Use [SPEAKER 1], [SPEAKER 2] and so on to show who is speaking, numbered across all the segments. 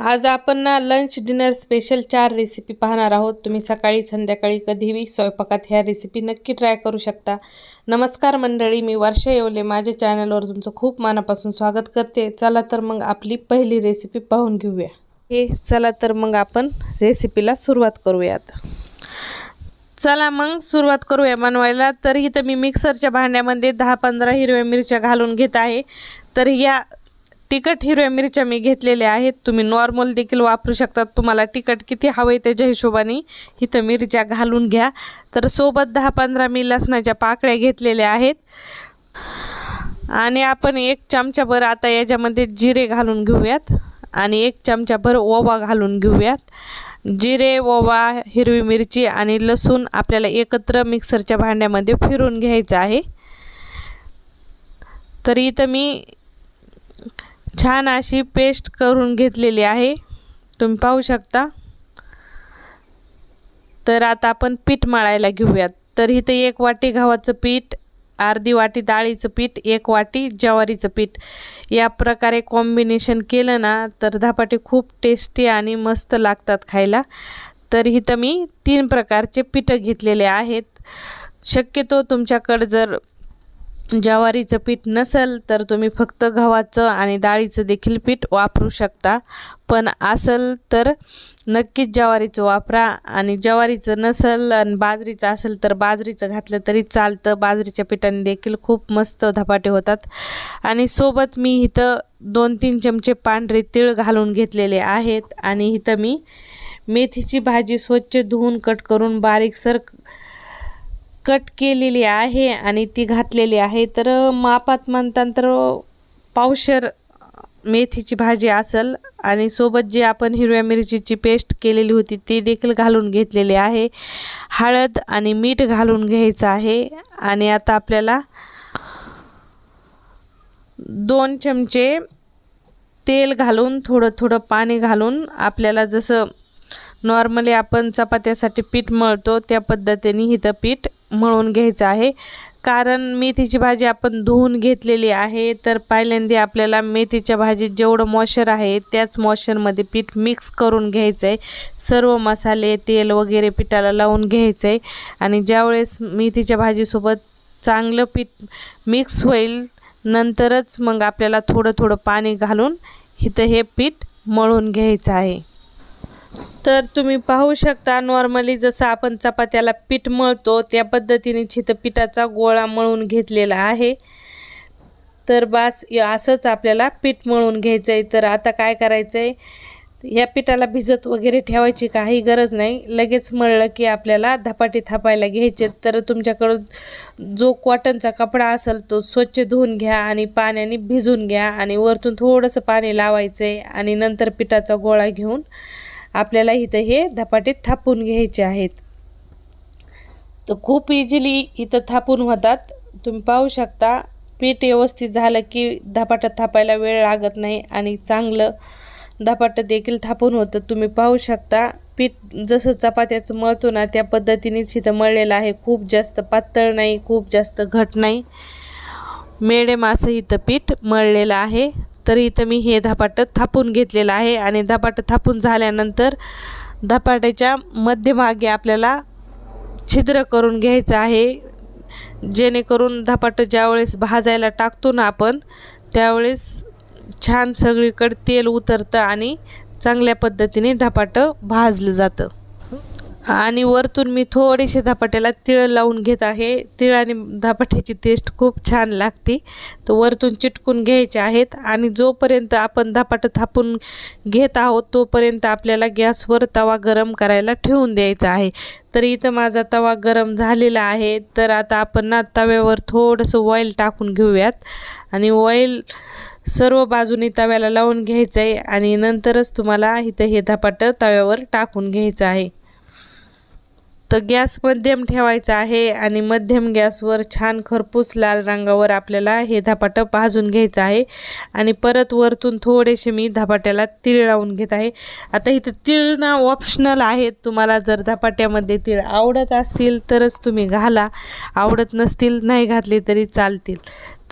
[SPEAKER 1] आज आपण ना लंच डिनर स्पेशल चार रेसिपी पाहणार आहोत. तुम्ही सकाळी संध्याकाळी कधीही स्वयंपाकात ह्या रेसिपी नक्की ट्राय करू शकता. नमस्कार मंडळी मी वर्षा येवले. माझ्या चॅनलवर तुमचं खूप मनापासून स्वागत करते. चला तर मग आपली पहिली रेसिपी पाहून घेऊया. हे चला तर मग आपण रेसिपीला सुरुवात करूयात. चला मग सुरुवात करूया बनवायला. तर इथं मी मिक्सरच्या भांड्यामध्ये दहा पंधरा हिरव्या मिरच्या घालून घेत आहे. तर या तिखट हिरव्या मिरच्या मी घेतलेल्या आहेत. तुम्ही नॉर्मल देखील वापरू शकतात तुम्हाला तिखट किती हवं आहे त्याच्या हिशोबाने इथं मिरच्या घालून घ्या. तर सोबत दहा पंधरा मी लसणाच्या पाकळ्या घेतलेल्या आहेत. आणि आपण एक चमचाभर आता याच्यामध्ये जिरे घालून घेऊयात. आणि एक चमचाभर ओवा घालून घेऊयात. जिरे ओवा हिरवी मिरची आणि लसूण आपल्याला एकत्र मिक्सरच्या भांड्यामध्ये फिरून घ्यायचं आहे. तर इथं मी छान अशी पेस्ट करून घेतलेली आहे. तुम्ही पाहू शकता. तर आता आपण पीठ मळायला घेऊयात. तर इथं एक वाटी गव्हाचं पीठ अर्धी वाटी डाळीचं पीठ एक वाटी ज्वारीचं पीठ. या प्रकारे कॉम्बिनेशन केलं ना तर धपाटे खूप टेस्टी आणि मस्त लागतात खायला. तर इथं मी तीन प्रकारचे पीठं घेतलेले आहेत. शक्यतो तुमच्याकडं जर ज्वारीचं पीठ नसेल तर तुम्ही फक्त गव्हाचं आणि डाळीचं देखील पीठ वापरू शकता. पण असेल तर नक्कीच ज्वारीचं वापरा आणि ज्वारीचं नसेल आणि बाजरीचं असेल तर बाजरीचं घातलं तरी चालतं. बाजरीच्या पिठाने देखील खूप मस्त धपाटे होतात. आणि सोबत मी इथं दोन तीन चमचे पांढरे तीळ घालून घेतलेले आहेत आणि इथं मी मेथीची भाजी स्वच्छ धुवून कट करून बारीकसर कट केलेली आहे आणि ती घातलेली आहे तर मापात म्हणतात पावशर मेथीची भाजी असेल आणि सोबत जे आपण हिरव्या मिरचीची पेस्ट केलेली होती ती देखील घालून घेतलेली आहे. हळद आणि मीठ घालून घ्यायचं आहे आणि आता आपल्याला दोन चमचे तेल घालून थोडं थोडं पाणी घालून आपल्याला जसं नॉर्मली आपण चपात्यासाठी पीठ मळतो त्या पद्धतीने हिथं पीठ मळून घ्यायचं आहे. कारण मेथीची भाजी आपण धुवून घेतलेली आहे तर पहिल्यांदा आपल्याला मेथीच्या भाजीत जेवढं मॉशर आहे त्याच मॉशरमध्ये पीठ मिक्स करून घ्यायचं आहे सर्व मसाले तेल वगैरे पिठाला लावून घ्यायचं आहे आणि ज्यावेळेस मेथीच्या भाजीसोबत चांगलं पीठ मिक्स होईल नंतरच मग आपल्याला थोडं थोडं पाणी घालून इथं हे पीठ मळून घ्यायचं आहे. तर तुम्ही पाहू शकता नॉर्मली जसं आपण चपात्याला पीठ मळतो त्या पद्धतीने छितं पिठाचा गोळा मळून घेतलेला आहे. तर बास असंच आपल्याला पीठ मळून घ्यायचं आहे तर आता काय करायचं आहे ह्या पिठाला भिजत वगैरे ठेवायची काही गरज नाही. लगेच मळलं की आपल्याला धपाटे थापायला घ्यायचे. तर तुमच्याकडं जो कॉटनचा कपडा असेल तो स्वच्छ धुवून घ्या आणि पाण्याने भिजून घ्या आणि वरतून थोडंसं पाणी लावायचं आहे आणि नंतर पिठाचा गोळा घेऊन आपल्याला इथं हे धपाटे थापून घ्यायचे आहेत. तर खूप इझिली इथं थापून होतात. तुम्ही पाहू शकता पीठ व्यवस्थित झालं की धपाटं थापायला वेळ लागत नाही आणि चांगलं धपाटं देखील थापून होतं. तुम्ही पाहू शकता पीठ जसं चपात्याचं मळतो ना त्या पद्धतीनेच इथं मळलेलं आहे. खूप जास्त पातळ नाही खूप जास्त घट नाही. मेडे असं इथं पीठ मळलेलं आहे. तरी इथं मी हे धपाटं थापून घेतलेलं आहे आणि धपाटं थापून झाल्यानंतर धपाट्याच्या मध्यभागी आपल्याला छिद्र करून घ्यायचं आहे. जेणेकरून धपाटं ज्यावेळेस भाजायला टाकतो ना आपण त्यावेळेस छान सगळीकडे तेल उतरतं आणि चांगल्या पद्धतीने धपाटं भाजलं जातं. आणि वरतून मी थोडेसे धपाट्याला तिळ लावून घेत आहे. तिळ आणि धपाट्याची टेस्ट खूप छान लागते. तर वरतून चिटकून घ्यायचे आहेत आणि जोपर्यंत आपण धपाटं थापून घेत आहोत तोपर्यंत आपल्याला गॅसवर तवा गरम करायला ठेवून द्यायचा आहे. तर इथं माझा तवा गरम झालेला आहे. तर आता आपण ना तव्यावर थोडंसं ऑइल टाकून घेऊयात. आणि ऑइल सर्व बाजूनी तव्याला लावून घ्यायचं आहे. आणि नंतरच तुम्हाला इथं हे धपाटं तव्यावर टाकून घ्यायचं आहे. तर गॅस मध्यम ठेवायचा आहे आणि मध्यम गॅसवर छान खरपूस लाल रंगावर आपल्याला हे धपाटं भाजून घ्यायचं आहे. आणि परत वरतून थोडेसे मी धपाट्याला तीळ लावून घेत आहे. आता इथं तीळ ना ऑप्शनल आहेत तुम्हाला जर धपाट्यामध्ये तीळ आवडत असतील तरच तुम्ही घाला. आवडत नसतील नाही घातले तरी चालतील.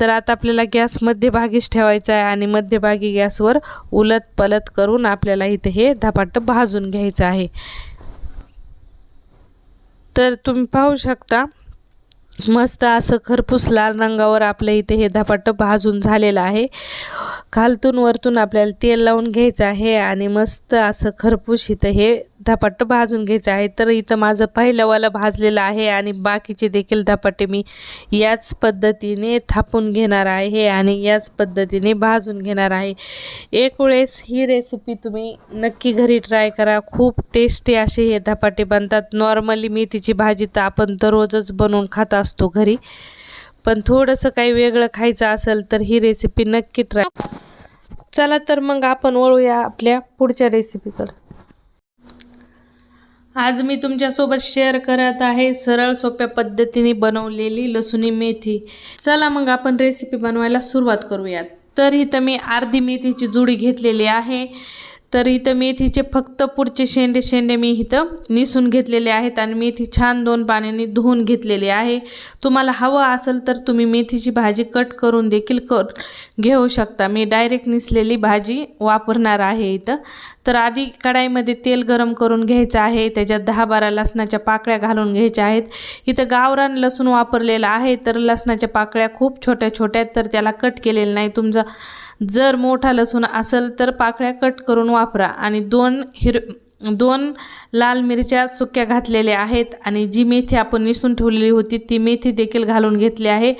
[SPEAKER 1] तर आता आपल्याला गॅस मध्यभागीच ठेवायचा आहे आणि मध्यभागी गॅसवर उलट पलत करून आपल्याला इथे हे धपाटं भाजून घ्यायचं आहे. तर तुम्ही पाहू शकता मस्त असं खरपूस लाल रंगावर आपल्या इथे हे धपाटं भाजून झालेलं आहे. खालतून वरतून आपल्याला तेल लावून घ्यायचं आहे आणि मस्त असं खरपूस इथं हे धपाटं भाजून घ्यायचं आहे. तर इथं माझं पहिलंवालं भाजलेलं आहे आणि बाकीचे देखील धपाटे मी याच पद्धतीने थापून घेणार आहे आणि याच पद्धतीने भाजून घेणार आहे. एक वेळेस ही रेसिपी तुम्ही नक्की घरी ट्राय करा. खूप टेस्टी असे हे धपाटे बनतात. नॉर्मली मेथीची भाजी तर आपण दररोजच बनवून खात असतो घरी. पण थोडंसं काही वेगळं खायचं असेल तर ही रेसिपी नक्की ट्राय चला तर मग आपण वळूया आपल्या पुढच्या रेसिपीकडे आज मी तुमच्यासोबत शेअर करत आहे सरळ सोप्या पद्धतीने बनवलेली लसुणी मेथी. चला मग आपण रेसिपी बनवायला सुरुवात करूयात. तर इथं मी अर्धी मेथीची जुडी घेतलेली आहे. तर इथं मेथीचे फक्त पुढचे शेंडे शेंडे मी इथं निसून घेतलेले आहेत आणि मेथी छान दोन पाण्याने धुवून घेतलेली आहे. तुम्हाला हवं असेल तर तुम्ही मेथीची भाजी कट करून देखील कर घेऊ शकता. मी डायरेक्ट निसलेली भाजी वापरणार आहे इथं. तर आधी कढाईमध्ये तेल गरम करून घ्यायचं आहे. त्याच्यात दहा बारा लसणाच्या पाकळ्या घालून घ्यायच्या आहेत. इथं गावरान लसूण वापरलेलं आहे. तर लसणाच्या पाकळ्या खूप छोट्या छोट्या तर त्याला कट केलेलं नाही. तुमचा जर मोठा लसूण असेल तर पाकळ्या कट करून वापरा आणि दोन हिर दोन लाल मिरच्या सुक्या घातलेल्या आहेत आणि जी मेथी आपण निसून ठेवलेली होती ती मेथी देखील घालून घेतली आहे.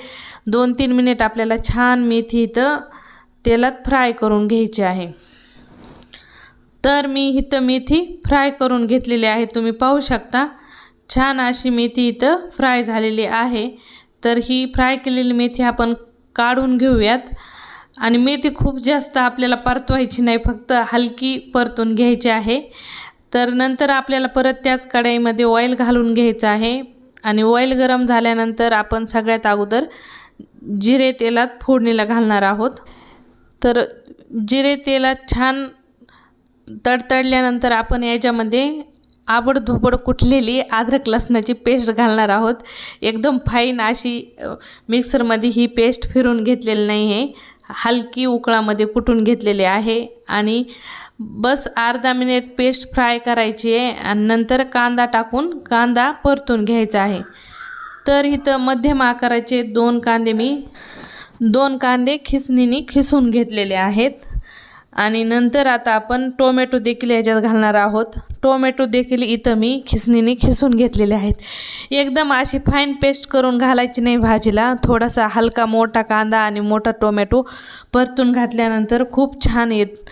[SPEAKER 1] दोन तीन मिनिट आपल्याला छान मेथी इथं तेलात फ्राय करून घ्यायची आहे. तर मी इथं मेथी फ्राय करून घेतलेली आहे. तुम्ही पाहू शकता छान अशी मेथी इथं फ्राय झालेली आहे. तर ही फ्राय केलेली मेथी आपण काढून घेऊयात. आणि मेथी खूप जास्त आपल्याला परतवायची नाही फक्त हलकी परतून घ्यायची आहे. तर नंतर आपल्याला परत त्याच कढईमध्ये ऑइल घालून घ्यायचं आहे. आणि ऑइल गरम झाल्यानंतर आपण सगळ्यात अगोदर जिरे तेलात फोडणीला घालणार आहोत. तर जिरे तेलात छान तडतडल्यानंतर आपण याच्यामध्ये आबडधुबड कुठलेली अद्रक लसणाची पेस्ट घालणार आहोत. एकदम फाईन अशी मिक्सरमध्ये ही पेस्ट फिरून घेतलेली नाही आहे हलकी उकळामध्ये कुटून घेतलेली आहे. आणि बस अर्धा मिनिट पेस्ट फ्राय करायची आहे. आणि नंतर कांदा टाकून कांदा परतून घ्यायचा आहे. तर इथं मध्यम आकाराचे दोन कांदे मी दोन कांदे खिसणीने खिसून घेतलेले आहेत. आणि नंतर आता आपण टोमॅटो देखील याच्यात घालणार आहोत. टोमॅटो देखील इथं मी खिसणीने खिसून घेतलेले आहेत. एकदम अशी फाईन पेस्ट करून घालायची नाही भाजीला. थोडासा हलका मोठा कांदा आणि मोठा टोमॅटो परतून घातल्यानंतर खूप छान येत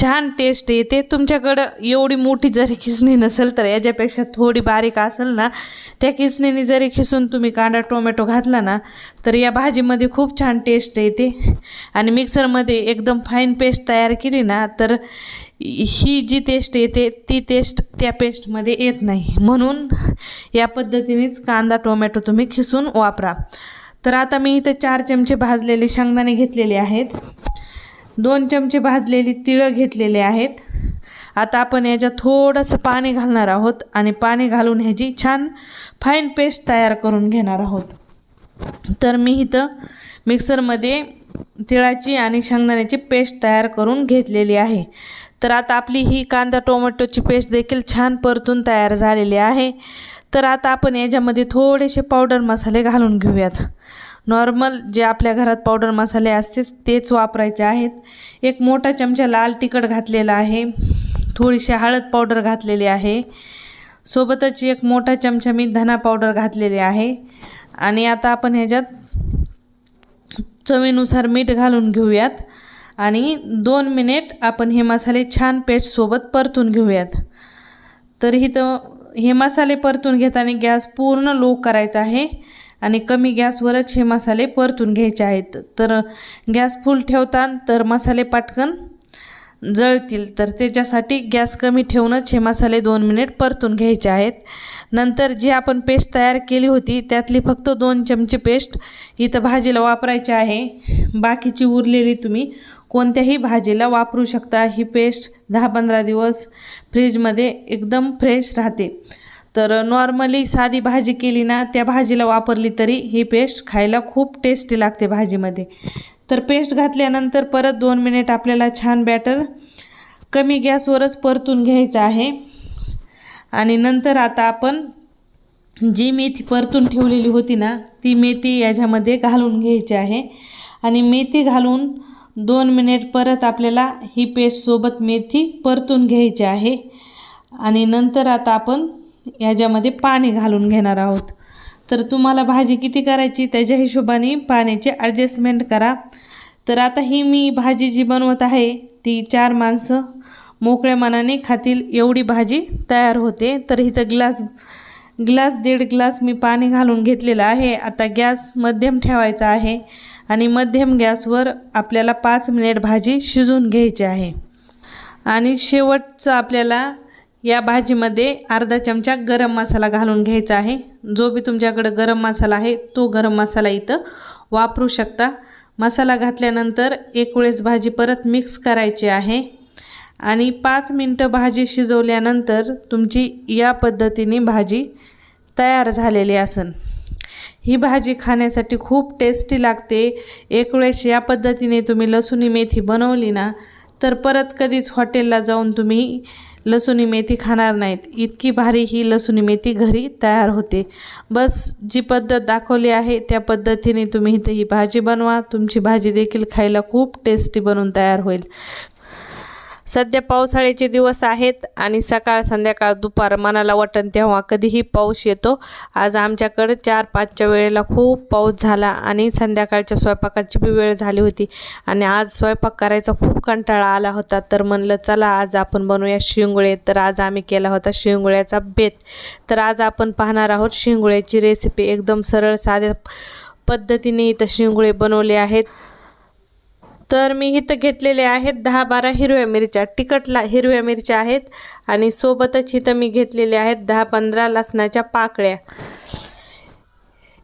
[SPEAKER 1] छान टेस्ट येते तुमच्याकडं एवढी मोठी जरी खिसणी नसेल तर याच्यापेक्षा थोडी बारीक असेल ना त्या खिसणीने जरी खिसून तुम्ही कांदा टोमॅटो घातला ना तर या भाजीमध्ये खूप छान टेस्ट येते आणि मिक्सरमध्ये एकदम फाईन पेस्ट तयार केली ना तर ही जी टेस्ट येते ती टेस्ट त्या पेस्टमध्ये येत नाही. म्हणून या पद्धतीनेच कांदा टोमॅटो तुम्ही खिसून वापरा. तर आता मी इथं चार चमचे भाजलेले शेंगदाणे घेतलेले आहेत. दोन चमचे भाजलेली तिळं घेतलेले आहेत. आता आपण याच्यात थोडंसं पाणी घालणार आहोत आणि पाणी घालून ह्याची छान फाईन पेस्ट तयार करून घेणार आहोत. तर मी इथं मिक्सरमध्ये तिळाची आणि शेंगदाण्याची पेस्ट तयार करून घेतलेली आहे. तर आता आपली ही कांदा टोमॅटोची पेस्ट देखील छान परतून तयार झालेली आहे. तर आता आपण याच्यामध्ये थोडेसे पावडर मसाले घालून घेऊयात. नॉर्मल जे आपल्या घरात पावडर मसाले असते तेच वापरायचे आहेत. एक मोठा चमचा लाल तिखट घातलेला आहे. थोडीशी हळद पावडर घातलेली आहे. सोबतच एक मोठा चमचा मी धना पावडर घातलेली आहे. आणि आता आपण ह्याच्यात चवीनुसार मीठ घालून घेऊयात. आणि दोन मिनिट आपण हे मसाले छान पेस्टसोबत परतून घेऊयात. तर इथं हे मसाले परतून घेताना गॅस पूर्ण लो करायचा आहे. आणि कमी गॅसवरच हे मसाले परतून घ्यायचे आहेत. तर गॅस फुल ठेवता तर मसाले पाटकन जळतील. तर त्याच्यासाठी गॅस कमी ठेवूनच हे मसाले दोन मिनिट परतून घ्यायचे आहेत. नंतर जी आपण पेस्ट तयार केली होती त्यातली फक्त दोन चमचे पेस्ट इथं भाजीला वापरायची आहे. बाकीची उरलेली तुम्ही कोणत्याही भाजीला वापरू शकता. ही पेस्ट दहा पंधरा दिवस फ्रीजमध्ये एकदम फ्रेश राहते. तर नॉर्मली साधी भाजी केली ना त्या भाजीला वापरली तरी ही पेस्ट खायला खूप टेस्टी लागते भाजीमध्ये. तर पेस्ट घातल्यानंतर परत दोन मिनिट आपल्याला छान बॅटर कमी गॅसवरच परतून घ्यायचं आहे. आणि नंतर आता आपण जी मेथी परतून ठेवलेली होती ना ती मेथी याच्यामध्ये घालून घ्यायची आहे. आणि मेथी घालून दोन मिनिट परत आपल्याला ही पेस्टसोबत मेथी परतून घ्यायची आहे. आणि नंतर आता आपण याच्यामध्ये पाणी घालून घेणार आहोत. तर तुम्हाला भाजी किती करायची त्याच्या हिशोबाने पाण्याची ॲडजस्टमेंट करा. तर आता ही मी भाजी जी बनवत आहे ती चार माणसं मोकळ्या मनाने खातील एवढी भाजी तयार होते. तर इथं ग्लास ग्लास दीड ग्लास मी पाणी घालून घेतलेलं आहे. आता गॅस मध्यम ठेवायचा आहे आणि मध्यम गॅसवर आपल्याला पाच मिनिट भाजी शिजून घ्यायची आहे. आणि शेवटचं आपल्याला या भाजीमध्ये अर्धा चमचा गरम मसाला घालून घ्यायचा आहे. जो बी तुमच्याकडं गरम मसाला आहे तो गरम मसाला इथं वापरू शकता. मसाला घातल्यानंतर एक वेळेस भाजी परत मिक्स करायची आहे. आणि पाच मिनटं भाजी शिजवल्यानंतर तुमची या पद्धतीने भाजी तयार झालेली असन. ही भाजी खाण्यासाठी खूप टेस्टी लागते. एक वेळेस या पद्धतीने तुम्ही लसुणी मेथी बनवली ना तर परत कधीच हॉटेलला जाऊन तुम्ही लसुणी मेथी खाणार नाहीत. इतकी भारी ही लसुणी मेथी घरी तयार होते. बस जी पद्धत दाखवली आहे त्या पद्धतीने तुम्ही इथे ही भाजी बनवा. तुमची भाजी देखील खायला खूप टेस्टी बनून तयार होईल. सध्या पावसाळ्याचे दिवस आहेत आणि सकाळ संध्याकाळ दुपार. मनाला वाटण तेव्हा कधीही पाऊस येतो. आज आमच्याकडे चार पाचच्या वेळेला खूप पाऊस झाला आणि संध्याकाळच्या स्वयंपाकाची बी वेळ झाली होती. आणि आज स्वयंपाक करायचा खूप कंटाळा आला होता. तर म्हणलं चला आज आपण बनवूया शिंगुळे. तर आज आम्ही केला होता शिंगुळ्याचा बेत. तर आज आपण पाहणार आहोत शिंगुळ्याची रेसिपी एकदम सरळ साध्या पद्धतीने इथं शिंगुळे बनवले आहेत. तर मी इथं घेतलेले आहेत. दहा बारा हिरव्या मिरच्या. तिखटला हिरव्या मिरच्या आहेत आणि सोबतच इथं मी घेतलेले आहेत दहा पंधरा लसणाच्या पाकळ्या.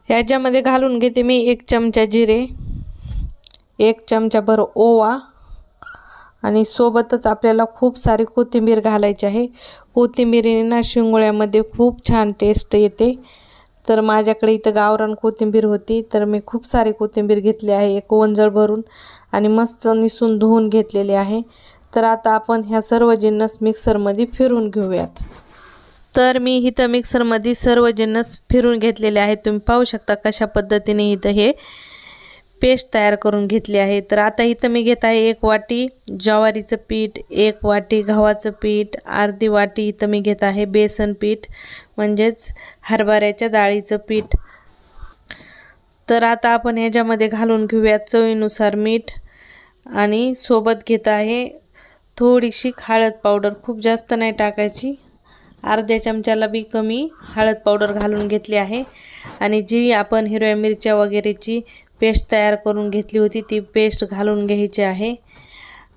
[SPEAKER 1] याच्यामध्ये घालून घेते मी एक चमचा जिरे एक चमचाभर ओवा आणि सोबतच आपल्याला खूप सारी कोथिंबीर घालायची आहे. कोथिंबीरीने ना शिंगोळ्यामध्ये खूप छान टेस्ट येते. तर माझ्याकडे इथं गावरान कोथिंबीर होती. तर मी खूप सारी कोथिंबीर घेतली आहे एक वंजळ भरून आणि मस्त निसून धुवून घेतलेले आहे. तर आता आपण ह्या सर्व जिन्नस मिक्सरमध्ये फिरून घेऊयात. तर मी इथं मिक्सरमध्ये सर्व जिन्नस फिरून घेतलेले आहेत. तुम्ही पाहू शकता कशा पद्धतीने इथं हे पेस्ट तयार करून घेतली आहे. तर आता इथं मी घेत आहे एक वाटी ज्वारीचं पीठ एक वाटी गव्हाचं पीठ अर्धी वाटी इथं मी घेत आहे बेसन पीठ म्हणजेच हरभऱ्याच्या डाळीचं पीठ. तर आता आपण ह्याच्यामध्ये घालून घेऊयात चवीनुसार मीठ आणि सोबत घेत आहे थोडीशी हळद पावडर. खूप जास्त नाही टाकायची. अर्ध्या चमच्याला बी कमी हळद पावडर घालून घेतली आहे. आणि जी आपण हिरव्या मिरच्या वगैरेची पेस्ट तयार करून घेतली होती ती पेस्ट घालून घ्यायची आहे.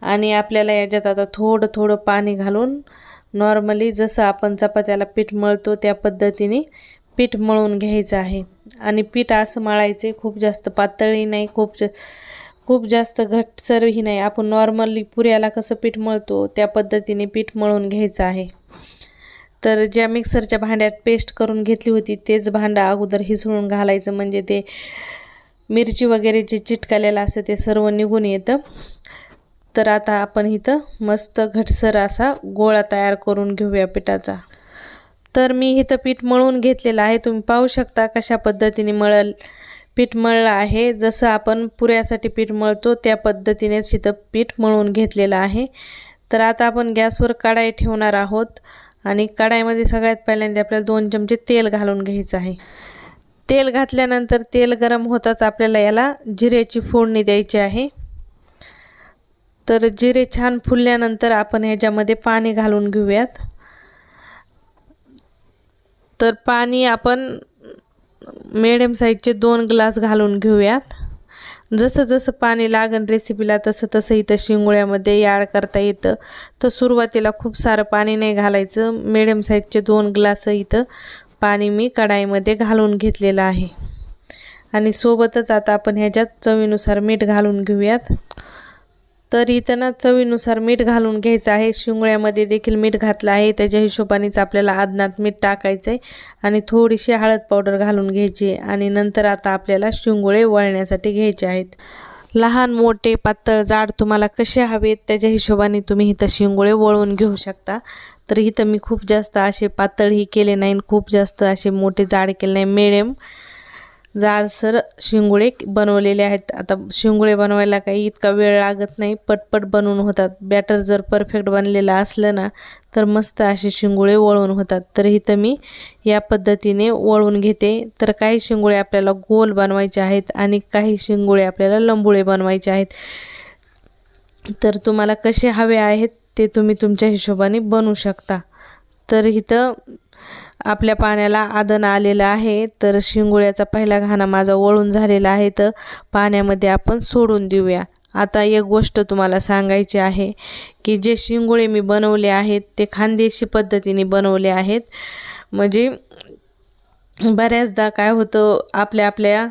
[SPEAKER 1] आणि आपल्याला याच्यात आता थोडं थोडं पाणी घालून नॉर्मली जसं आपण चपात्याला पीठ मळतो त्या पद्धतीने पीठ मळून घ्यायचं आहे. आणि पीठ असं मळायचे खूप जास्त पातळही नाही खूप जा खूप जास्त घटसरही नाही. आपण नॉर्मली पुऱ्याला कसं पीठ मळतो त्या पद्धतीने पीठ मळून घ्यायचं आहे. तर ज्या मिक्सरच्या भांड्यात पेस्ट करून घेतली होती तेच भांडं अगोदर हिसळून घालायचं. म्हणजे ते मिरची वगैरे जे चिटकालेलं असतं ते सर्व निघून येतं. तर आता आपण इथं मस्त घटसर असा गोळा तयार करून घेऊया पिठाचा. तर मी इथं पीठ मळून घेतलेलं आहे. तुम्ही पाहू शकता कशा पद्धतीने मळल पीठ मळलं आहे. जसं आपण पुऱ्यासाठी पीठ मळतो त्या पद्धतीनेच इथं पीठ मळून घेतलेलं आहे. तर आता आपण गॅसवर कढाई ठेवणार आहोत. आणि कढाईमध्ये सगळ्यात पहिल्यांदा आपल्याला दोन चमचे तेल घालून घ्यायचं आहे. तेल घातल्यानंतर तेल गरम होताच आपल्याला याला जिऱ्याची फोडणी द्यायची आहे. तर जिरे छान फुलल्यानंतर आपण ह्याच्यामध्ये पाणी घालून घेऊयात. तर पाणी आपण मिडियम साईजचे दोन ग्लास घालून घेऊयात. जसं जसं पाणी लागन रेसिपीला तसं तसं इथं शिंगोळ्यामध्ये याड करता येतं. तर सुरुवातीला खूप सारं पाणी नाही घालायचं. मिडियम साईजचे दोन ग्लास इथं पाणी मी कढाईमध्ये घालून घेतलेलं आहे. आणि सोबतच आता आपण ह्याच्यात चवीनुसार मीठ घालून घेऊयात. तर इथं ना चवीनुसार मीठ घालून घ्यायचं आहे. शिंगोळ्यामध्ये देखील मीठ घातलं आहे. त्याच्या हिशोबानेच आपल्याला आदनात मीठ टाकायचं आहे आणि थोडीशी हळद पावडर घालून घ्यायची आणि नंतर आता आपल्याला शिंगोळे वळण्यासाठी घ्यायचे आहेत. लहान मोठे पातळ जाड तुम्हाला कसे हवेत त्याच्या हिशोबाने तुम्ही इथं शिंगोळे वळवून घेऊ शकता. तर इथं मी खूप जास्त असे पातळही केले नाही खूप जास्त असे मोठे जाड केले नाही. मिडियम जाडसर शिंगोळे बनवलेले आहेत. आता शिंगोळे बनवायला काही इतका वेळ लागत नाही. पटपट बनवून होतात. बॅटर जर परफेक्ट बनलेलं असलं ना तर मस्त असे शिंगोळे वळून होतात. तर इथं मी या पद्धतीने वळून घेते. तर काही शिंगोळे आपल्याला गोल बनवायचे आहेत आणि काही शिंगोळे आपल्याला लंबुळे बनवायचे आहेत. तर तुम्हाला कसे हवे आहेत ते तुम्ही तुमच्या हिशोबाने बनवू शकता. तर इथं आपल्या पाण्याला आदन आलेलं आहे. तर शिंगोळ्याचा पहिला घाणा माझा वळून झालेला आहे. तर पाण्यामध्ये आपण सोडून देऊया. आता एक गोष्ट तुम्हाला सांगायची आहे की जे शिंगोळे मी बनवले आहेत ते खानदेशी पद्धतीने बनवले आहेत. म्हणजे बऱ्याचदा काय होतं आपल्या आपल्या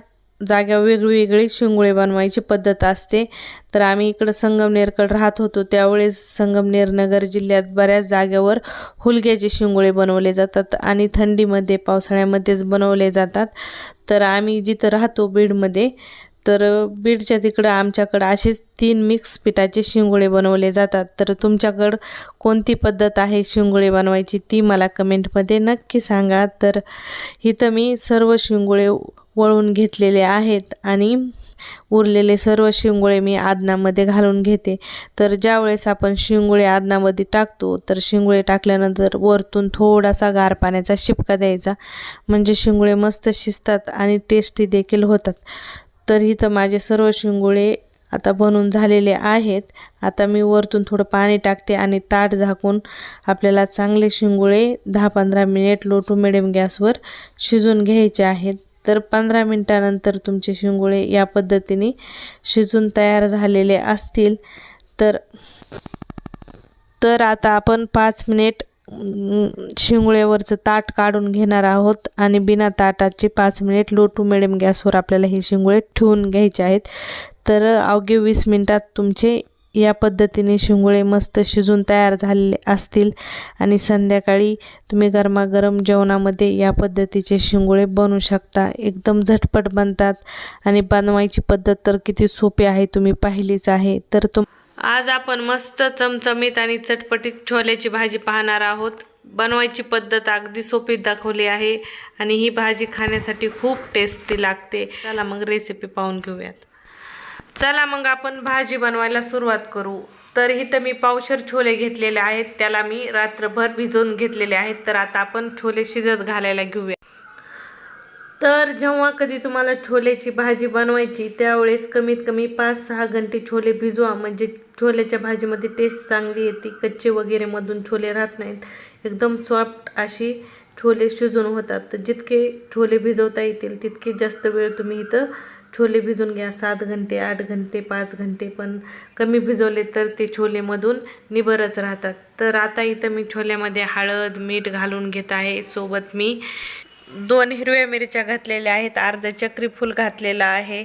[SPEAKER 1] जाग्यावर वेगळी शिंगोळे बनवायची पद्धत असते. तर आम्ही इकडं संगमनेरकडं राहत होतो. त्यावेळेस संगमनेर नगर जिल्ह्यात बऱ्याच जाग्यावर हुलग्याचे शिंगोळे बनवले जातात आणि थंडीमध्ये पावसाळ्यामध्येच बनवले जातात. तर आम्ही जिथं राहतो बीडमध्ये तर बीडच्या तिकडं आमच्याकडं असेच तीन मिक्स पिठाचे शिंगोळे बनवले जातात. तर तुमच्याकडं कोणती पद्धत आहे शिंगोळे बनवायची ती मला कमेंटमध्ये नक्की सांगा. तर इथं मी सर्व शिंगोळे वळून घेतलेले आहेत आणि उरलेले सर्व शिंगोळे मी आदनामध्ये घालून घेते. तर ज्यावेळेस आपण शिंगोळे आदनामध्ये टाकतो तर शिंगोळे टाकल्यानंतर वरतून थोडासा गार पाण्याचा शिपका द्यायचा. म्हणजे शिंगोळे मस्त शिजतात आणि टेस्टी देखील होतात. तर इथं माझे सर्व शिंगोळे आता बनून झालेले आहेत. आता मी वरतून थोडं पाणी टाकते आणि ताट झाकून आपल्याला चांगले शिंगोळे दहा पंधरा मिनिट लो टू मिडियम गॅसवर शिजून घ्यायचे आहेत. तर पंधरा मिनटानंतर तुमचे शिंगोळे या पद्धतीने शिजून तयार झालेले असतील. तर तर आता आपण पाच मिनिट शिंगोळ्यावरचं ताट काढून घेणार आहोत आणि बिना ताटाचे पाच मिनिट लो टू मिडियम गॅसवर आपल्याला हे शिंगोळे ठेवून घ्यायचे आहेत. तर अवघे वीस मिनटात तुमचे या पद्धतीने शिंगोळे मस्त शिजून तयार झालेले असतील आणि संध्याकाळी तुम्ही गरमागरम जेवणामध्ये या पद्धतीचे शिंगोळे बनवू शकता. एकदम झटपट बनतात आणि बनवायची पद्धत तर किती सोपी आहे तुम्ही पाहिलीच आहे. तर तुम आज आपण मस्त चमचमीत आणि चटपटीत छोल्याची भाजी पाहणार आहोत. बनवायची पद्धत अगदी सोपी दाखवली आहे आणि ही भाजी खाण्यासाठी खूप टेस्टी लागते. चला मग रेसिपी पाहून घेऊयात. चला मग आपण भाजी बनवायला सुरुवात करू. तर इथं मी पावशर छोले घेतलेले आहेत त्याला मी रात्रभर भिजवून घेतलेले आहेत. तर आता आपण छोले शिजत घालायला घेऊया. तर जेव्हा कधी तुम्हाला छोल्याची भाजी बनवायची त्यावेळेस कमीत कमी पाच सहा घंटे छोले भिजवा. म्हणजे छोल्याच्या भाजीमध्ये टेस्ट चांगली येते. कच्चे वगैरेमधून छोले राहत नाहीत. एकदम सॉफ्ट अशी छोले शिजून होतात. तर जितके छोले भिजवता येतील तितके जास्त वेळ तुम्ही इथं छोले भिजून घ्या. सात घंटे आठ घंटे पाच घंटे. पण कमी भिजवले तर ते छोलेमधून निबरच राहतात. तर आता इथं मी छोल्यामध्ये हळद मीठ घालून घेत आहे. सोबत मी दोन हिरव्या मिरच्या घातलेल्या आहेत अर्ध चक्रीफूल घातलेला घातलेलं आहे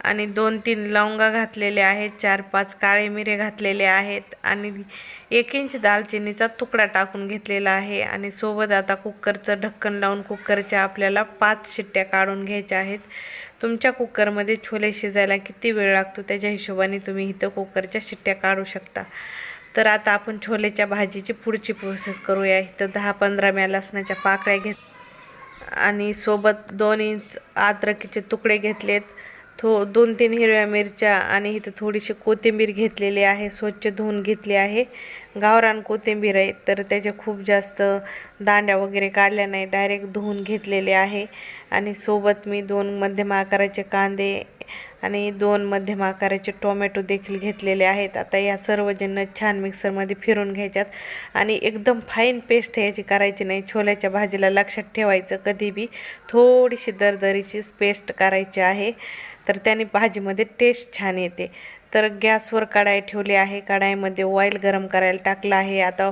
[SPEAKER 1] आणि दोन तीन लवंगा घातलेले आहेत चार पाच काळे मिरे घातलेले आहेत आणि एक इंच दालचिनीचा तुकडा टाकून घेतलेला आहे आणि सोबत आता कुकरचं ढक्कन लावून कुकरच्या आपल्याला पाच शिट्ट्या काढून घ्यायच्या आहेत. तुमच्या कुकरमध्ये छोले शिजायला किती वेळ लागतो त्याच्या हिशोबाने तुम्ही इथं कुकरच्या शिट्ट्या काढू शकता. तर आता आपण छोलेच्या भाजीची पुढची प्रोसेस करूया. इथं दहा पंधरा म्या लसणाच्या पाकळ्या घेत आणि सोबत दोन इंच अद्रकीचे तुकडे घेतलेत. थो दोन तीन हिरव्या मिरच्या आणि इथं थोडीशी कोथिंबीर घेतलेली आहे स्वच्छ धुवून घेतली आहे. गावरान कोथिंबीर आहे तर त्याच्या खूप जास्त दांड्या वगैरे काढल्या नाही डायरेक्ट धुवून घेतलेले आहे. आणि सोबत मी दोन मध्यम आकाराचे कांदे आणि दोन मध्यम आकाराचे टोमॅटो देखील घेतलेले आहेत. आता या सर्व ज्यांना छान मिक्सरमध्ये फिरून घ्यायच्यात. आणि एकदम फाईन पेस्ट याची करायची नाही. छोल्याच्या भाजीला लक्षात ठेवायचं कधी बी थोडीशी दरदरीचीच पेस्ट करायची आहे तर त्याने भाजीमध्ये टेस्ट छान येते. तर गॅसवर कढाई ठेवली आहे. कढाईमध्ये ऑइल गरम करायला टाकलं आहे. आता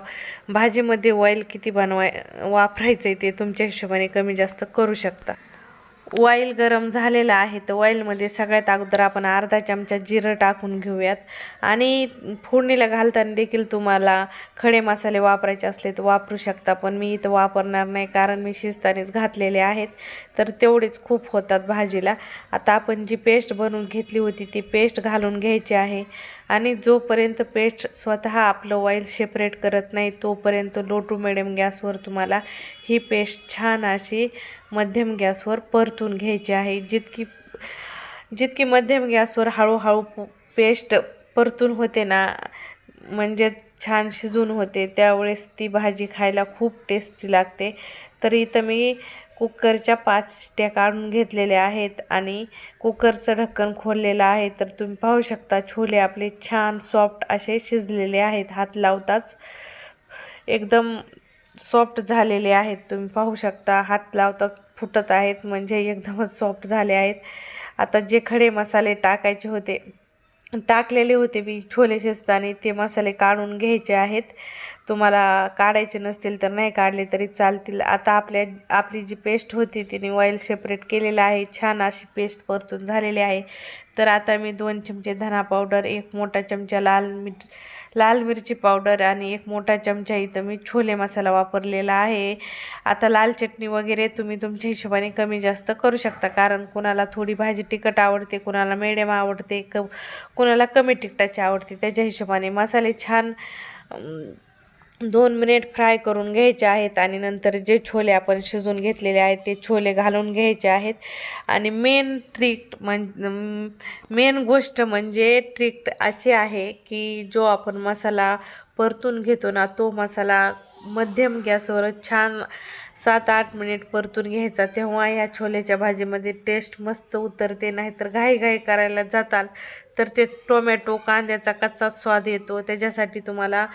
[SPEAKER 1] भाजीमध्ये ऑइल किती बनवाय वापरायचं आहे ते तुमच्या हिशोबाने कमी जास्त करू शकता. ऑइल गरम झालेलं आहे तर ऑइलमध्ये सगळ्यात अगोदर आपण अर्धा चमचा जिरं टाकून घेऊयात. आणि फोडणीला घालताना देखील तुम्हाला खडे मसाले वापरायचे असले तर वापरू शकता पण मी इथं वापरणार नाही कारण मी शिजतानेच घातलेले आहेत. तर तेवढेच खूप होतात भाजीला. आता आपण जी पेस्ट बनवून घेतली होती ती पेस्ट घालून घ्यायची आहे. आणि जोपर्यंत पेस्ट स्वतः आपलं ऑइल सेपरेट करत नाही तोपर्यंत लो टू मिडियम गॅसवर तुम्हाला ही पेस्ट छान अशी मध्यम गॅसवर परतून घ्यायची आहे. जितकी जितकी मध्यम गॅसवर हळूहळू पेस्ट परतून होते ना म्हणजे छान शिजून होते त्यावेळेस ती भाजी खायला खूप टेस्टी लागते. तर इथं मी कुकरच्या पाच शिट्या काढून घेतलेल्या आहेत आणि कुकरचं ढक्कन खोललेलं आहे. तर तुम्ही पाहू शकता छोले आपले छान सॉफ्ट असे शिजलेले आहेत. हात लावताच एकदम सॉफ्ट झालेले आहेत. तुम्ही पाहू शकता हात लावताच फुटत आहेत म्हणजे एकदमच सॉफ्ट झाले आहेत. आता जे खडे मसाले टाकायचे होते टाकलेले होते मी छोले शिजताने ते मसाले काढून घ्यायचे आहेत. तुम्हाला काढायचे नसतील तर नाही काढले तरी चालतील. आता आपल्या आपली जी पेस्ट होती तिने ऑइल सेपरेट केलेलं आहे. छान अशी पेस्ट परतून झालेली आहे. तर आता मी दोन चमचे धना पावडर एक मोठा चमचा लाल मिठ लाल मिरची पावडर आणि एक मोठा चमचा इथं मी छोले मसाला वापरलेला आहे. आता लाल चटणी वगैरे तुम्ही तुमच्या हिशोबाने कमी जास्त करू शकता. कारण कुणाला थोडी भाजी तिखट आवडते कुणाला मिडियम आवडते क कुणाला कमी तिखटाची आवडते त्याच्या हिशोबाने मसाले छान दोन मिनिट फ्राय करून घ्यायचे आहेत आणि नंतर जे छोले आपण शिजून घेतलेले आहेत ते छोले घालून घ्यायचे आहेत. आणि मेन ट्रिक म्हण मेन गोष्ट म्हणजे ट्रिक अशी आहे की जो आपण मसाला परतून घेतो ना तो मसाला मध्यम गॅसवर छान सात आठ मिनिट परतून घ्यायचा. तेव्हा ह्या छोल्याच्या भाजीमध्ये टेस्ट मस्त उतरते नाहीतर घाई घाई करायला जाताल. तर ते टोमॅटो कांद्याचा कच्चा स्वाद येतो. त्याच्यासाठी तुम्हाला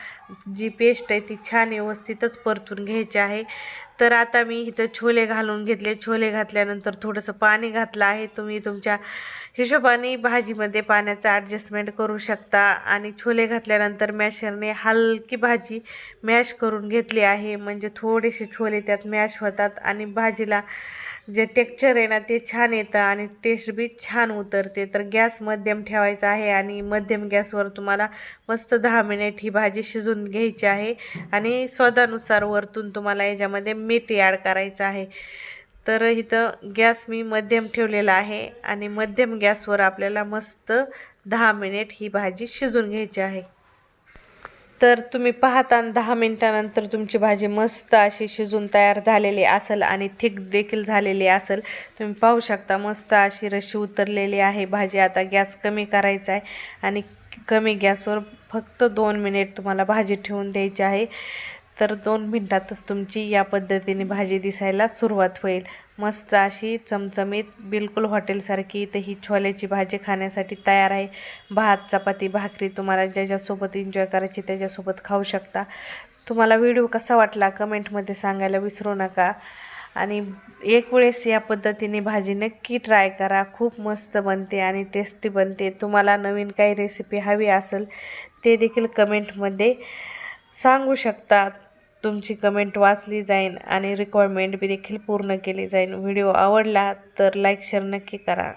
[SPEAKER 1] जी पेस्ट आहे ती छान व्यवस्थितच परतून घ्यायची आहे. तर आता मी इथं छोले घालून घेतले. छोले घातल्यानंतर थोडंसं पाणी घातलं आहे. तुम्ही तुमच्या हिशोबाने भाजीमध्ये पाण्याचा ॲडजस्टमेंट करू शकता. आणि छोले घातल्यानंतर मॅशरने हलकी भाजी मॅश करून घेतली आहे. म्हणजे थोडेसे छोले त्यात मॅश होतात आणि भाजीला जे टेक्चर आहे ना ते छान येतं आणि टेस्ट बी छान उतरते. तर गॅस मध्यम ठेवायचा आहे आणि मध्यम गॅसवर तुम्हाला मस्त दहा मिनिट ही भाजी शिजून घ्यायची आहे. आणि स्वादानुसार वरतून तुम्हाला याच्यामध्ये मीठ ॲड करायचं आहे. तर इथं गॅस मी मध्यम ठेवलेला आहे आणि मध्यम गॅसवर आपल्याला मस्त दहा मिनिट ही भाजी शिजून घ्यायची आहे. तर तुम्ही पाहता दहा मिनटानंतर तुमची भाजी मस्त अशी शिजून तयार झालेली असेल आणि थिक देखील झालेली असेल. तुम्ही पाहू शकता मस्त अशी रशी उतरलेली आहे. भाजी आता गॅस कमी करायचा आहे आणि कमी गॅसवर फक्त दोन मिनिट तुम्हाला भाजी ठेवून द्यायची आहे. तर दोन मिनटातच तुमची या पद्धतीने भाजी दिसायला सुरुवात होईल. मस्त अशी चमचमीत बिलकुल हॉटेलसारखी इथं ही छोल्याची भाजी खाण्यासाठी तयार आहे. भात चपाती भाकरी तुम्हाला ज्याच्यासोबत एन्जॉय करायची त्याच्यासोबत खाऊ शकता. तुम्हाला व्हिडिओ कसा वाटला कमेंटमध्ये सांगायला विसरू नका. आणि एक वेळेस या पद्धतीने भाजी नक्की ट्राय करा. खूप मस्त बनते आणि टेस्टी बनते. तुम्हाला नवीन काही रेसिपी हवी असेल ते देखील कमेंटमध्ये सांगू शकतात तुमची कमेंट वाचली जाईन आणि रिक्वायरमेंट बी देखील पूर्ण केली जाईन. व्हिडिओ आवडला तर लाईक शेअर नक्की करा.